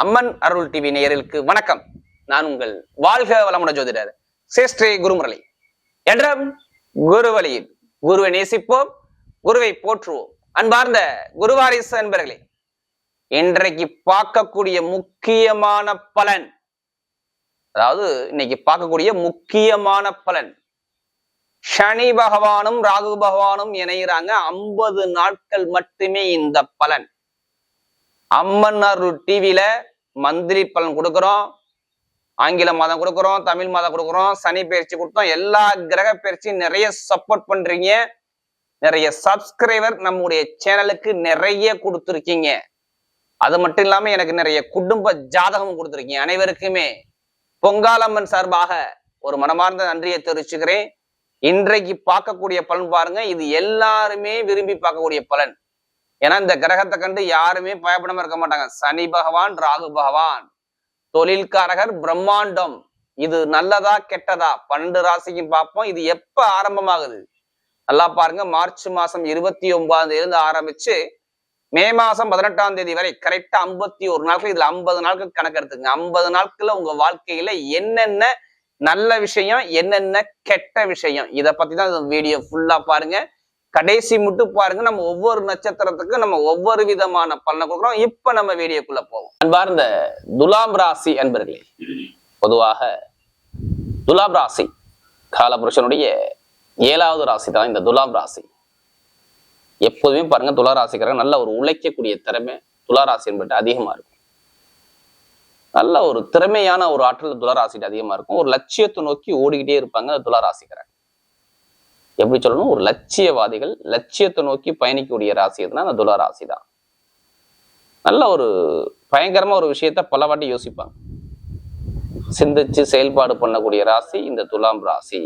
அம்மன் அருள் TV நேயர்களுக்கு வணக்கம். நான் உங்கள் வாழ்க வளமுட ஜோதிடர் சேஷ்டே குருமுரளி. என்றும் குருவழியில் குருவை நேசிப்போம் குருவை போற்றுவோம். அன்பார்ந்த குருவாரிசு அன்பர்களே இன்றைக்கு பார்க்கக்கூடிய முக்கியமான பலன் அதாவது இன்னைக்கு பார்க்கக்கூடிய முக்கியமான பலன் சனி பகவானும் ராகு பகவானும் இணைகிறாங்க ஐம்பது நாட்கள் மட்டுமே இந்த பலன். அம்மன்னார் டிவியில மந்திரி பலன் கொடுக்குறோம். ஆங்கில மாதம் கொடுக்குறோம் தமிழ் மாதம் கொடுக்குறோம் சனி பயிற்சி கொடுத்தோம். எல்லா கிரக பயிற்சியும் நிறைய சப்போர்ட் பண்றீங்க. நிறைய சப்ஸ்கிரைபர் நம்முடைய சேனலுக்கு நிறைய கொடுத்துருக்கீங்க. அது மட்டும் இல்லாம எனக்கு நிறைய குடும்ப ஜாதகம் கொடுத்துருக்கீங்க அனைவருக்குமே. பொங்காலம்மன் சார்பாக ஒரு மனமார்ந்த நன்றியை தெரிவிச்சுக்கிறேன். இன்றைக்கு பார்க்கக்கூடிய பலன் பாருங்க. இது எல்லாருமே விரும்பி பார்க்கக்கூடிய பலன். ஏன்னா இந்த கிரகத்தை கண்டு யாருமே பயப்படாம இருக்க மாட்டாங்க. சனி பகவான் ராகு பகவான். தொழில்காரகர் பிரம்மாண்டம். இது நல்லதா கெட்டதா? பன்னெண்டு ராசிக்கும் பார்ப்போம். இது எப்ப ஆரம்பமாகுது? நல்லா பாருங்க. மார்ச் மாசம் இருபத்தி ஒன்பதாம் தேதி இருந்து ஆரம்பிச்சு மே மாசம் பதினெட்டாம் தேதி வரை கரெக்டா ஐம்பத்தி ஒரு நாட்கள். இதுல ஐம்பது நாட்கள் கணக்கு எடுத்துங்க ஐம்பது நாட்கள்ல உங்க வாழ்க்கையில என்னென்ன நல்ல விஷயம் என்னென்ன கெட்ட விஷயம்? இதை பத்தி தான் வீடியோ ஃபுல்லா பாருங்க. கடைசி மட்டும் பாருங்க நம்ம ஒவ்வொரு நட்சத்திரத்துக்கும் நம்ம ஒவ்வொரு விதமான பலனை கொடுக்குறோம். இப்ப நம்ம வீடியோக்குள்ள போவோம். அன்பார்ந்த துலாம் ராசி அன்பர்களே பொதுவாக துலாம் ராசி காலபுருஷனுடைய ஏழாவது ராசி தான் இந்த துலாம் ராசி. எப்போதுமே பாருங்க துலா ராசிக்காரங்க நல்ல ஒரு உழைக்கக்கூடிய திறமை துலா ராசி என்பது அதிகமா இருக்கும். நல்ல ஒரு திறமையான ஒரு ஆற்றல் துலா ராசிட்டு அதிகமா இருக்கும். ஒரு லட்சியத்தை நோக்கி ஓடிக்கிட்டே இருப்பாங்க துலா ராசிக்காரங்க. எப்படி சொல்லணும்? ஒரு லட்சியவாதிகள் லட்சியத்தை நோக்கி பயணிக்கக்கூடிய ராசி எதுனா அந்த துலா ராசி தான் நல்ல ஒரு பயங்கரமா ஒரு விஷயத்த பல வாட்டி யோசிப்பாங்க. சிந்திச்சு செயல்பாடு பண்ணக்கூடிய ராசி இந்த துலாம் ராசி.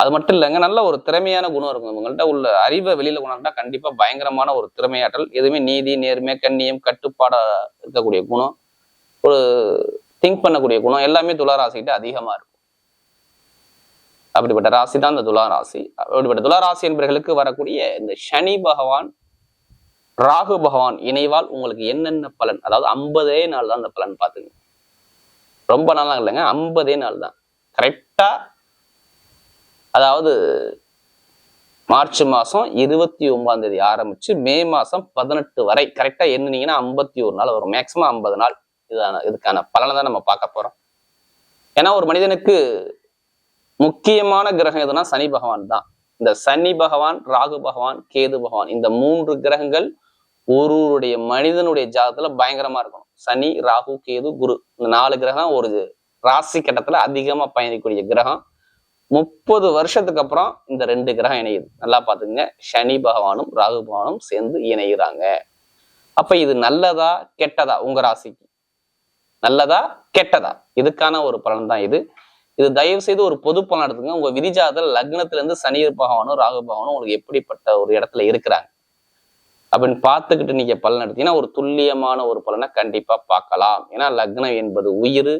அது மட்டும் இல்லைங்க நல்ல ஒரு திறமையான குணம் இருக்கும். இவங்கள்ட்ட உள்ள அறிவை வெளியில கொண்டாண்டா கண்டிப்பா பயங்கரமான ஒரு திறமையாற்றல் எதுவுமே நீதி நேர்மை கண்ணியம் கட்டுப்பாடா இருக்கக்கூடிய குணம் ஒரு திங்க் பண்ணக்கூடிய குணம் எல்லாமே துளாராசிக்கிட்ட அதிகமா இருக்கும். அப்படிப்பட்ட ராசி தான் இந்த துலா ராசி. அப்படிப்பட்ட துலா ராசி என்பவர்களுக்கு வரக்கூடிய இந்த சனி பகவான் ராகு பகவான் இணைவால் உங்களுக்கு என்னென்ன பலன்? அதாவது ஐம்பதே நாள் தான் அந்த பலன் பார்த்துங்க. ரொம்ப நாளாக இல்லைங்க ஐம்பதே நாள் தான். கரெக்டா அதாவது மார்ச் மாதம் இருபத்தி ஒன்பதாம் தேதி ஆரம்பிச்சு மே மாதம் பதினெட்டு வரை. கரெக்டாக என்னன்னீங்கன்னா ஐம்பத்தி ஒரு நாள் வரும். மேக்சிமம் ஐம்பது நாள் இதான இதுக்கான பலனை தான் நம்ம பார்க்க போகிறோம் ஏன்னா ஒரு மனிதனுக்கு முக்கியமான கிரகம் எதுனா சனி பகவான் தான். இந்த சனி பகவான் ராகு பகவான் கேது பகவான் இந்த மூன்று கிரகங்கள் ஒருவருடைய மனிதனுடைய ஜாதகத்துல பயங்கரமா இருக்கணும். சனி ராகு கேது குரு இந்த நாலு கிரகம் ஒரு ராசி கட்டத்துல அதிகமா பயணிக்கக்கூடிய கிரகம். முப்பது வருஷத்துக்கு அப்புறம் இந்த ரெண்டு கிரகம் இணையுது. நல்லா பாத்துங்க சனி பகவானும் ராகு பகவானும் சேர்ந்து இணைகிறாங்க அப்ப இது நல்லதா கெட்டதா உங்க ராசிக்கு? நல்லதா கெட்டதா? இதுக்கான ஒரு பலன் தான் இது. இது தயவு செய்து ஒரு பொது பலன் எடுத்துங்க உங்க விதிஜாதத்தில் லக்னத்துல இருந்து சனி பகவானும் ராகு பகவானும் உங்களுக்கு எப்படிப்பட்ட ஒரு இடத்துல இருக்கிறாங்க. அப்படின்னு பார்த்துக்கிட்டு நீங்க பலன் எடுத்தீங்கன்னா ஒரு துல்லியமான ஒரு பலனை கண்டிப்பா பார்க்கலாம். ஏன்னா லக்னம் என்பது உயிர்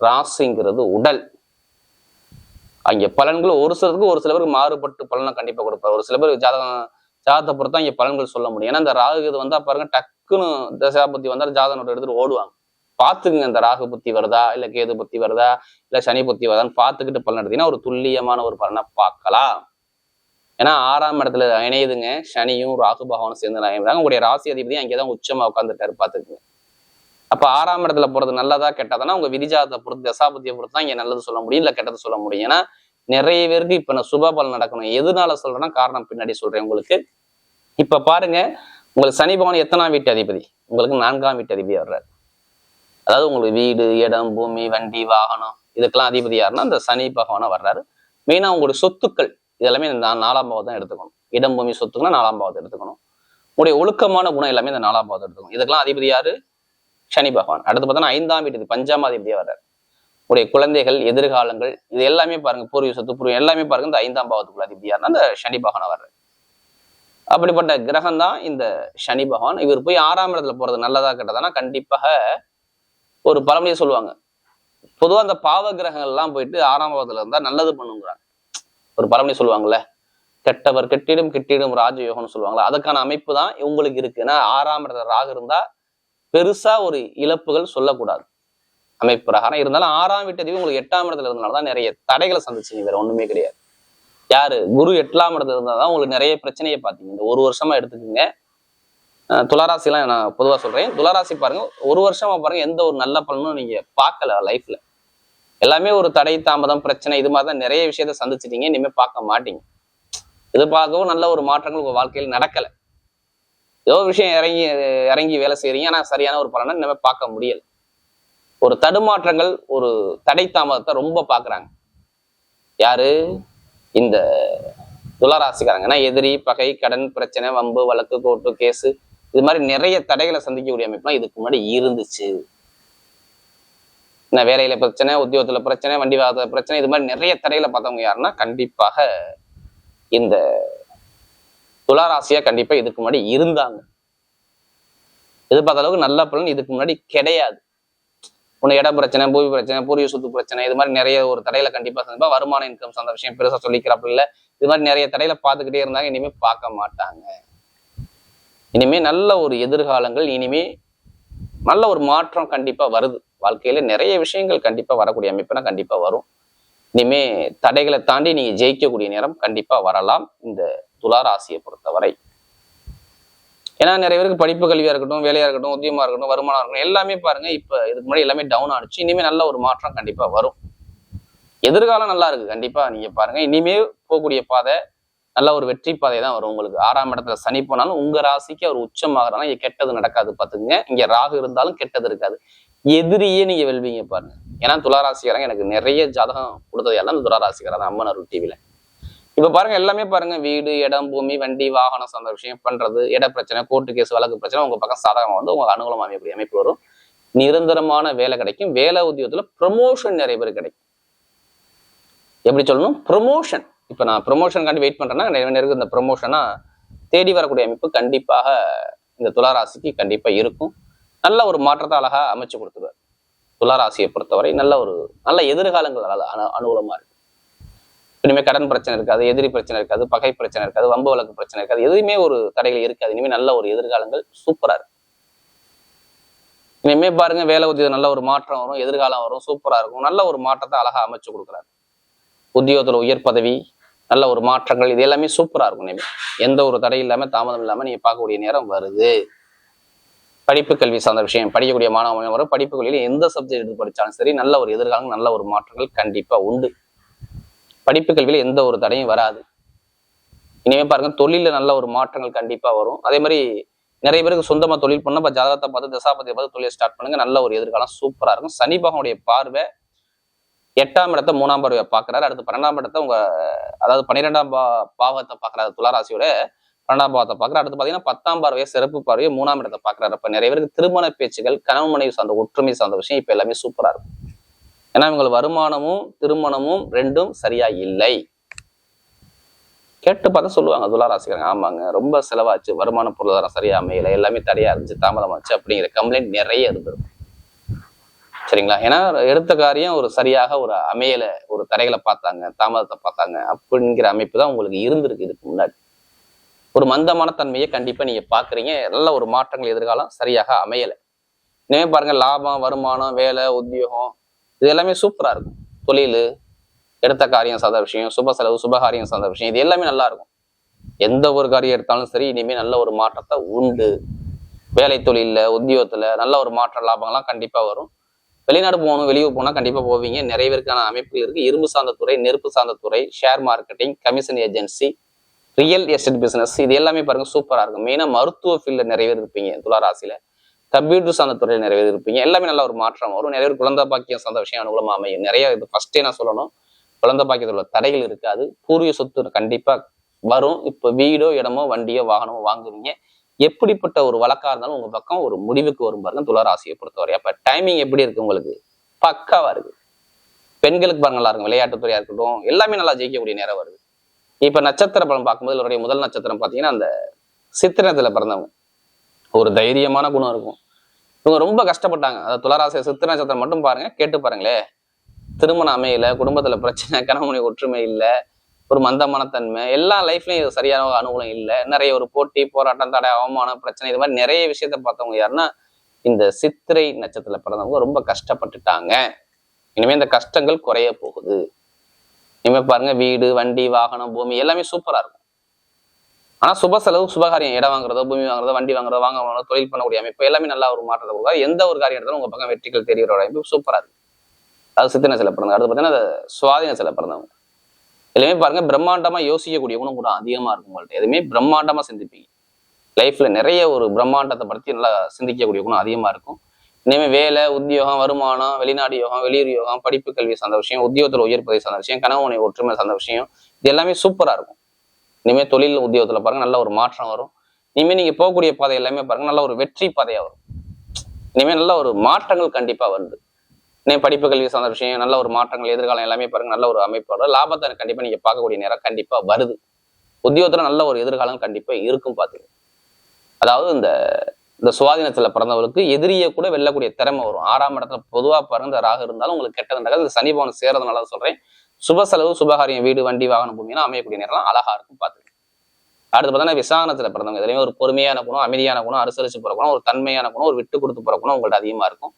ராசிங்கிறது உடல். அங்க பலன்கள் ஒரு சிலருக்கு ஒரு சில பேருக்கு மாறுபட்டு பலனை கண்டிப்பா கொடுப்பாரு ஒரு சில பேர் ஜாதகம் ஜாதகத்தை பொறுத்தா இங்க பலன்கள் சொல்ல முடியும். ஏன்னா இந்த ராகு இது வந்தா பாருங்க டக்குன்னு தசாபதி வந்தாலும் ஜாதகம் எடுத்துட்டு ஓடுவாங்க. பார்த்துக்குங்க. இந்த ராகு புத்தி வருதா? இல்ல கேது புத்தி வருதா? இல்ல சனி புத்தி வருதான்னு பார்த்துக்கிட்டு பலன் எடுத்தீங்கன்னா ஒரு துல்லியமான ஒரு பலனை பார்க்கலாம். ஏன்னா ஆறாம் இடத்துல இணையுதுங்க. சனியும் ராகு பகவானும் சேர்ந்து இணைகிறாங்க. உங்களுடைய ராசி அங்கே தான் உச்சமா உட்காந்துட்டாரு பார்த்துக்குங்க. அப்போ ஆறாம் இடத்துல போறது நல்லதா கெட்டதானா உங்க விதிஜாதத்தை பொறுத்து தசாபத்தியை பொறுத்து தான் இங்கே நல்லது சொல்ல முடியும் இல்ல கெட்டது சொல்ல முடியும். ஏன்னா நிறைய பேருக்கு இப்ப நான் சுப பலன் நடக்கணும். எதனால சொல்றேன்னா காரணம் பின்னாடி சொல்றேன் உங்களுக்கு. இப்ப பாருங்க உங்களுக்கு சனி பகவான் எத்தனாம் வீட்டு அதிபதி? உங்களுக்கு நான்காம் வீட்டு அதிபதி வர்றாரு. அதாவது உங்களுக்கு வீடு இடம் பூமி வண்டி வாகனம் இதுக்கெல்லாம் அதிபதி யாருன்னா அந்த சனி பகவானா வர்றாரு. மெயினா உங்களுடைய சொத்துக்கள் இதெல்லாமே இந்த நாலாம் பாவம் தான் எடுத்துக்கணும். இடம் பூமி சொத்துக்கள்னா நாலாம் பாவத்தை எடுத்துக்கணும். உங்களுடைய ஒழுக்கமான குணம் எல்லாமே இந்த நாலாம் பாவத்தை எடுத்துக்கணும். இதுக்கெல்லாம் அதிபதி யாரு? சனி பகவான். அடுத்து பார்த்தோன்னா ஐந்தாம் வீட்டு பஞ்சாமாதிபதியா வர்றாரு. உடைய குழந்தைகள் எதிர்காலங்கள் இது எல்லாமே பாருங்க பூர்வீக சொத்து பூர்வீகம் எல்லாமே பாருங்க இந்த ஐந்தாம் பாவத்துக்குள்ள அதிபதியார் அந்த சனி பகவான் வர்றாரு. அப்படிப்பட்ட கிரகம் தான் இந்த சனி பகவான். இவர் போய் ஆறாம் இடத்துல போறது நல்லதா கெட்டதானா? கண்டிப்பாக ஒரு பழமொழியை சொல்லுவாங்க. பொதுவா அந்த பாவ கிரகங்கள் எல்லாம் போயிட்டு ஆறாம் பாவத்துல இருந்தா நல்லது பண்ணுங்கிறாங்க. ஒரு பழமொழி சொல்லுவாங்கல்ல கெட்டவர் கெட்டிடும் கெட்டிடும் ராஜயோகம்னு சொல்லுவாங்களா அதுக்கான அமைப்பு தான் உங்களுக்கு இருக்கு. ஏன்னா ஆறாம் இடத்துல ராகு இருந்தா பெருசா ஒரு இழப்புகள் சொல்லக்கூடாது. அமைப்பு பிரகாரம் இருந்தாலும் ஆறாம் வீட்டு உங்களுக்கு எட்டாம் இடத்துல இருந்தனால தான் நிறைய தடைகளை சந்திச்சீங்க வேற ஒண்ணுமே கிடையாது. யாரு? குரு எட்டாம் இடத்துல இருந்தால் தான் உங்களுக்கு நிறைய பிரச்சனையை பார்த்தீங்க. இந்த ஒரு வருஷமா எடுத்துக்கோங்க. துளாராசிலாம் நான் பொதுவாக சொல்றேன். துளாராசி பாருங்க ஒரு வருஷமா பாருங்க எந்த ஒரு நல்ல பலனும் நீங்க பார்க்கல லைஃப்ல எல்லாமே ஒரு தடை தாமதம் பிரச்சனை இது மாதிரி தான் நிறைய விஷயத்த சந்திச்சிட்டீங்க இனிமே பார்க்க மாட்டீங்க. எதிர்பார்க்கவும் நல்ல ஒரு மாற்றங்கள் உங்கள் வாழ்க்கையில் நடக்கலை. ஏதோ ஒரு விஷயம் இறங்கி இறங்கி வேலை செய்கிறீங்க ஆனா சரியான ஒரு பலனை இனிமே பார்க்க முடியல. ஒரு தடுமாற்றங்கள் ஒரு தடை தாமதத்தை ரொம்ப பாக்குறாங்க யாரு? இந்த துளாராசிக்காரங்க. ஏன்னா எதிரி பகை கடன் பிரச்சனை வம்பு வழக்கு கோர்ட்டு கேஸு இது மாதிரி நிறைய தடைகளை சந்திக்கக்கூடிய அமைப்புலாம் இதுக்கு முன்னாடி இருந்துச்சு. என்ன வேலையில பிரச்சனை உத்தியோகத்துல பிரச்சனை வண்டி வாகன பிரச்சனை இது மாதிரி நிறைய தடைகளை பார்த்தவங்க யாருன்னா கண்டிப்பாக இந்த துளாராசியா கண்டிப்பா இதுக்கு முன்னாடி இருந்தாங்க. எதிர்பார்த்த அளவுக்கு நல்ல பலன் இதுக்கு முன்னாடி கிடையாது. உன்னை இட பிரச்சனை பூமி பிரச்சனை பூரிய சொத்து பிரச்சனை இது மாதிரி நிறைய ஒரு தடையில கண்டிப்பா சந்திப்பா வருமான இன்கம் சார்ந்த விஷயம் பெருசா சொல்லிக்கிறாப்புல இல்ல இது மாதிரி நிறைய தடையில பார்த்துக்கிட்டே இருந்தாங்க இனிமே பார்க்க மாட்டாங்க. இனிமே நல்ல ஒரு எதிர்காலங்கள் இனிமே நல்ல ஒரு மாற்றம் கண்டிப்பா வருது. வாழ்க்கையில நிறைய விஷயங்கள் கண்டிப்பா வரக்கூடிய அமைப்புனா கண்டிப்பா வரும். இனிமே தடைகளை தாண்டி நீங்க ஜெயிக்கக்கூடிய நேரம் கண்டிப்பா வரலாம். இந்த துளாராசியை பொறுத்தவரை. ஏன்னா நிறைய பேருக்கு படிப்பு கல்வியா இருக்கட்டும் வேலையா இருக்கட்டும் உத்தியமாக இருக்கட்டும் வருமானம் இருக்கட்டும் எல்லாமே பாருங்க இப்ப இதுக்கு முன்னாடி எல்லாமே டவுன் ஆனிச்சு. இனிமே நல்ல ஒரு மாற்றம் கண்டிப்பா வரும். எதிர்காலம் நல்லா இருக்கு கண்டிப்பா. நீங்க பாருங்க இனிமே போகக்கூடிய பாதை நல்ல ஒரு வெற்றி பாதை தான் வரும் உங்களுக்கு. ஆறாம் இடத்துல சனி போனாலும் உங்க ராசிக்கு அவர் உச்சமாகறனால இங்க கெட்டது நடக்காது பாத்துக்கங்க இங்க ராகு இருந்தாலும் கெட்டது இருக்காது. எதிரியே நீங்க வெல்வீங்க பாருங்க. ஏன்னா துளாராசிக்காரங்க எனக்கு நிறைய ஜாதகம் கொடுத்தது எல்லாம் துளாராசிக்காரன் அம்மன் அருள் டிவில இப்ப பாருங்க எல்லாமே பாருங்க. வீடு இடம் பூமி வண்டி வாகனம் சார்ந்த விஷயம் பண்றது இட பிரச்சனை கோர்ட்டு கேஸ் வழக்கு பிரச்சனை உங்க பக்கம் சாதகமா வந்து உங்க அனுகூலம் அமையக்கூடிய அமைப்பு வரும். நிரந்தரமான வேலை கிடைக்கும். வேலை உத்தியோகத்துல ப்ரமோஷன் நிறைய பேர் கிடைக்கும். எப்படி சொல்லணும்? ப்ரமோஷன் இப்ப நான் ப்ரொமோஷனுக்காண்டி வெயிட் பண்ணுறேன்னா நிறைய நேருக்கு இந்த ப்ரொமோஷனாக தேடி வரக்கூடிய அமைப்பு கண்டிப்பாக இந்த துளாராசிக்கு கண்டிப்பா இருக்கும். நல்ல ஒரு மாற்றத்தை அழகா அமைச்சு கொடுத்துருவார். துளாராசியை பொறுத்தவரை நல்ல ஒரு நல்ல எதிர்காலங்கள் அனு அனு- அனுகூலமா இருக்கு இனிமே கடன் பிரச்சனை இருக்காது எதிரி பிரச்சனை இருக்காது பகை பிரச்சனை இருக்காது வம்பு வழக்கு பிரச்சனை இருக்காது எதுவுமே ஒரு தடைகள் இருக்காது. இனிமே நல்ல ஒரு எதிர்காலங்கள் சூப்பரா இருக்கு இனிமே பாருங்க வேலை உத்தியோகம் நல்ல ஒரு மாற்றம் வரும் எதிர்காலம் வரும் சூப்பரா இருக்கும். நல்ல ஒரு மாற்றத்தை அழகா அமைச்சு கொடுக்குறாரு. உத்தியோகத்துல உயர் பதவி நல்ல ஒரு மாற்றங்கள் இது எல்லாமே சூப்பராக இருக்கும் இனிமே எந்த ஒரு தடை இல்லாமல் தாமதம் இல்லாமல் நீங்கள் பார்க்கக்கூடிய நேரம் வருது. படிப்பு கல்வி சார்ந்த விஷயம் படிக்கக்கூடிய மாணவ வரும். படிப்பு கல்வியில் எந்த சப்ஜெக்ட் எடுத்து படித்தாலும் சரி நல்ல ஒரு எதிர்காலம் நல்ல ஒரு மாற்றங்கள் கண்டிப்பாக உண்டு. படிப்பு கல்வியில் எந்த ஒரு தடையும் வராது. இனிமே பாருங்க தொழிலில் நல்ல ஒரு மாற்றங்கள் கண்டிப்பாக வரும். அதே மாதிரி நிறைய பேருக்கு சொந்தமாக தொழில் பண்ணால் இப்போ ஜாதகத்தை பார்த்து தசாபதியை பார்த்து தொழிலை ஸ்டார்ட் பண்ணுங்க. நல்ல ஒரு எதிர்காலம் சூப்பராக இருக்கும். சனிபகனுடைய பார்வை எட்டாம் இடத்தை மூணாம் பார்வையை பார்க்குறாரு. அடுத்து பன்னெண்டாம் இடத்தை உங்க அதாவது பன்னிரெண்டாம் பா பாவத்தை பார்க்குறாரு துளாராசியோட பன்னெண்டாம் பாவத்தை பார்க்குறாரு. அடுத்து பாத்தீங்கன்னா பத்தாம் பார்வையை சிறப்பு பார்வையை மூணாம் இடத்தை பார்க்குறாரு. அப்போ நிறைய பேருக்கு திருமண பேச்சுகள் கனவு மனைவி சார்ந்த ஒற்றுமை சார்ந்த விஷயம் இப்போ எல்லாமே சூப்பராக இருக்கும். ஏன்னா இவங்களுக்கு வருமானமும் திருமணமும் ரெண்டும் சரியா இல்லை. கேட்டு பார்த்தா சொல்லுவாங்க துளாராசிக்காரங்க ஆமாங்க ரொம்ப செலவாச்சு வருமான பொருளாதாரம் சரியா அமையல எல்லாமே தடையா இருந்துச்சு தாமதமாச்சு அப்படிங்கிற கம்ப்ளைண்ட் நிறைய இருந்திருக்கும். சரிங்களா? ஏன்னா எடுத்த காரியம் ஒரு சரியாக ஒரு அமையலை ஒரு தடைகளை பார்த்தாங்க தாமதத்தை பார்த்தாங்க அப்படிங்கிற அமைப்பு தான் உங்களுக்கு இருந்திருக்கு இதுக்கு முன்னாடி. ஒரு மந்தமான தன்மையை கண்டிப்பாக நீங்கள் பார்க்குறீங்க. நல்ல ஒரு மாற்றங்கள் எதிர்காலம் சரியாக அமையலை. இனிமே பாருங்கள் லாபம் வருமானம் வேலை உத்தியோகம் இது எல்லாமே சூப்பராக இருக்கும். தொழில் எடுத்த காரியம் சார்ந்த விஷயம் சுப செலவு சுபகாரியம் சார்ந்த விஷயம் இது எல்லாமே நல்லா இருக்கும். எந்த ஒரு காரியம் எடுத்தாலும் சரி இனிமேல் நல்ல ஒரு மாற்றத்தை உண்டு. வேலை தொழிலில் உத்தியோகத்தில் நல்ல ஒரு மாற்ற லாபங்கள்லாம் கண்டிப்பாக வரும். வெளிநாடு போகணும் வெளியூர் போனால் கண்டிப்பா போவீங்க. நிறைய பேருக்கான அமைப்புகள் இருக்குது இரும்பு சார்ந்த துறை நெருப்பு சார்ந்த துறை share marketing commission agency real estate business இது எல்லாமே பாருங்க சூப்பரா இருக்கும். மெயினாக மருத்துவ ஃபீல்டில் நிறைய பேர் இருப்பீங்க. துளாராசியில் கம்ப்யூட்டர் சார்ந்த துறையில் நிறைய பேர் இருப்பீங்க. எல்லாமே நல்ல ஒரு மாற்றம் வரும். நிறைய பேர் குழந்தை பாக்கியம் சார்ந்த விஷயம் அனுகூலமாக அமையும். நிறைய இது ஃபர்ஸ்டே நான் சொல்லணும். குழந்தை பாக்கியத்துல தடைகள் இருக்காது. பூர்வீக சொத்து கண்டிப்பா வரும். இப்போ வீடோ இடமோ வண்டியோ வாகனமோ வாங்குவீங்க. எப்படிப்பட்ட ஒரு வழக்கா இருந்தாலும் உங்க பக்கம் ஒரு முடிவுக்கு வரும் பாருங்க துளராசியை பொறுத்தவரை. அப்ப டைமிங் எப்படி இருக்கு உங்களுக்கு? பக்காவா இருக்கு. பெண்களுக்கு பாருங்க நல்லா இருக்கும். விளையாட்டுத்துறையா இருக்கட்டும் எல்லாமே நல்லா ஜெயிக்கக்கூடிய நேரம் வருது. இப்ப நட்சத்திர பலன் பார்க்கும்போது இவருடைய முதல் நட்சத்திரம் பாத்தீங்கன்னா அந்த சித்திரத்துல பிறந்தவங்க. ஒரு தைரியமான குணம் இருக்கும். இவங்க ரொம்ப கஷ்டப்பட்டாங்க. அதாவது துளராசி சித்திர நட்சத்திரம் மட்டும் பாருங்க கேட்டு பாருங்களே திருமணம் அமையல குடும்பத்துல பிரச்சனை கணவனை ஒற்றுமை இல்லை. ஒரு மந்தமானத்தன்மை எல்லா லைஃப்லயும் இது சரியான அனுகூலம் இல்லை. நிறைய ஒரு போட்டி போராட்டம் தடை அவமானம் பிரச்சனை இது மாதிரி நிறைய விஷயத்த பார்த்தவங்க யாருன்னா இந்த சித்திரை நட்சத்திரத்தில் பிறந்தவங்க ரொம்ப கஷ்டப்பட்டுட்டாங்க. இனிமேல் இந்த கஷ்டங்கள் குறைய போகுது. இனிமேல் பாருங்க வீடு வண்டி வாகனம் பூமி எல்லாமே சூப்பரா இருக்கும். ஆனால் சுப செலவு சுபகாரியம் இடம் வாங்குறதோ பூமி வாங்குறதோ வண்டி வாங்குறதோ வாங்க வாங்குறதோ, தொழில் பண்ணக்கூடிய அமைப்பு எல்லாமே நல்லா ஒரு மாற்றத்தை கொடுக்காது. எந்த ஒரு காரியம் எடுத்தாலும் உங்கள் பக்கம் வெற்றிகள் தெரிகிற அமைப்பு சூப்பராக இருக்கும் அது சித்திரை சில பிறந்தவங்க. அடுத்து பார்த்தீங்கன்னா அது சுவாதீன சில பிறந்தவங்க. எல்லாமே பாருங்க பிரம்மாண்டமா யோசிக்கக்கூடிய குணம் கூட அதிகமா இருக்கும் உங்கள்ட்ட. எதுவுமே பிரம்மாண்டமா சிந்திப்பீங்க. லைஃப்ல நிறைய ஒரு பிரம்மாண்டத்தை பற்றி நல்லா சிந்திக்கக்கூடிய குணம் அதிகமா இருக்கும். இனிமே வேலை உத்தியோகம் வருமானம் வெளிநாடு யோகம் வெளியூர் யோகம் படிப்பு கல்வி சார்ந்த விஷயம் உத்தியோகத்தில் உயர்ப்பதை சார்ந்த விஷயம் கணவனை ஒற்றுமை சார்ந்த விஷயம் இது எல்லாமே சூப்பரா இருக்கும். இனிமே தொழில் உத்தியோகத்துல பாருங்க நல்ல ஒரு மாற்றம் வரும். இனிமே நீங்க போகக்கூடிய பாதை எல்லாமே பாருங்க நல்ல ஒரு வெற்றி பாதையா வரும். இனிமே நல்ல ஒரு மாற்றங்கள் கண்டிப்பா வருது. படிப்பு கல்வி சார்ந்த விஷயம் நல்ல ஒரு மாற்றங்கள் எதிர்காலம் எல்லாமே பாருங்க நல்ல ஒரு அமைப்பு வரும் லாபத்தை கண்டிப்பா நீங்க பார்க்கக்கூடிய நேரம் கண்டிப்பா வருது. உத்தியோகத்துல நல்ல ஒரு எதிர்காலம் கண்டிப்பா இருக்கும் பாத்துங்க. அதாவது இந்த இந்த சுவாதீனத்துல பிறந்தவங்களுக்கு எதிரியை கூட வெல்லக்கூடிய திறமை வரும். ஆறாம் இடத்துல பொதுவா பிறந்த ராக இருந்தாலும் உங்களுக்கு கெட்டது நடக்காது. இந்த சனி பவன் சேர்றதுனால சொல்றேன். சுப செலவு சுபகாரியம் வீடு வண்டி வாகனம் பூமியெல்லாம் அமையக்கூடிய நேரம் அழகா இருக்கும் பாத்துங்க. அடுத்து பார்த்தீங்கன்னா விசாரணத்தில் பிறந்தவங்க இதுலேயுமே ஒரு பொறுமையான குணம் அமைதியான குணம் அனுசரிச்சு போகிற குணம் ஒரு தன்மையான குணம் ஒரு விட்டு கொடுத்து போகிற குணம் உங்கள்ட்ட அதிகமா இருக்கும்.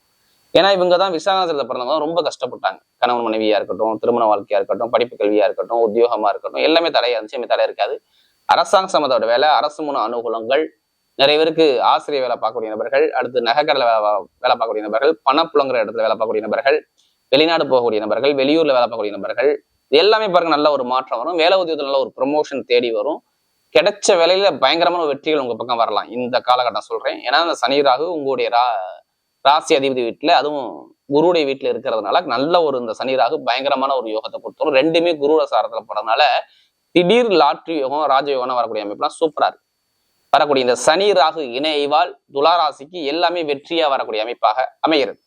ஏன்னா இவங்க தான் விசாகனத்துல பிறந்தவங்க. ரொம்ப கஷ்டப்பட்டாங்க. கணவன் மனைவியா இருக்கட்டும் திருமண வாழ்க்கையா இருக்கட்டும் படிப்பு கல்வியா இருக்கட்டும் உத்தியோகமா இருக்கட்டும் எல்லாமே தடையா இருந்துச்சு எல்லாமே தடை இருக்காது. அரசாங்க சம்மந்தோட வேலை அரசு முன அனுகூலங்கள் நிறைய பேருக்கு ஆசிரியர் வேலை பார்க்கக்கூடிய நபர்கள் அடுத்து நகைக்கடலை வேலை வேலை பார்க்கக்கூடிய நபர்கள் பணப்புலங்கிற இடத்துல வேலை பார்க்கக்கூடிய நபர்கள் வெளிநாடு போகக்கூடிய நபர்கள் வெளியூர்ல வேலை பார்க்கக்கூடிய நபர்கள் இது எல்லாமே பாருங்க நல்ல ஒரு மாற்றம் வரும். வேலை உத்தியோகத்தில் நல்ல ஒரு ப்ரொமோஷன் தேடி வரும். கிடைச்ச வேலையில பயங்கரமான வெற்றிகள் உங்க பக்கம் வரலாம். இந்த காலகட்டம் சொல்றேன். ஏன்னா அந்த சனி ராகு உங்களுடைய ரா ராசி அதிபதி வீட்டுல அதுவும் குருடைய வீட்டுல இருக்கிறதுனால நல்ல ஒரு இந்த சனி ராகு பயங்கரமான ஒரு யோகத்தை கொடுத்துரும். ரெண்டுமே குரு சாரத்தில் போறதுனால திடீர் லாட்ரி யோகம் ராஜயோகம் வரக்கூடிய அமைப்புலாம் சூப்பரா இருக்கு. வரக்கூடிய இந்த சனி ராகு இணைவால் துலா ராசிக்கு எல்லாமே வெற்றியா வரக்கூடிய அமைப்பாக அமைகிறது.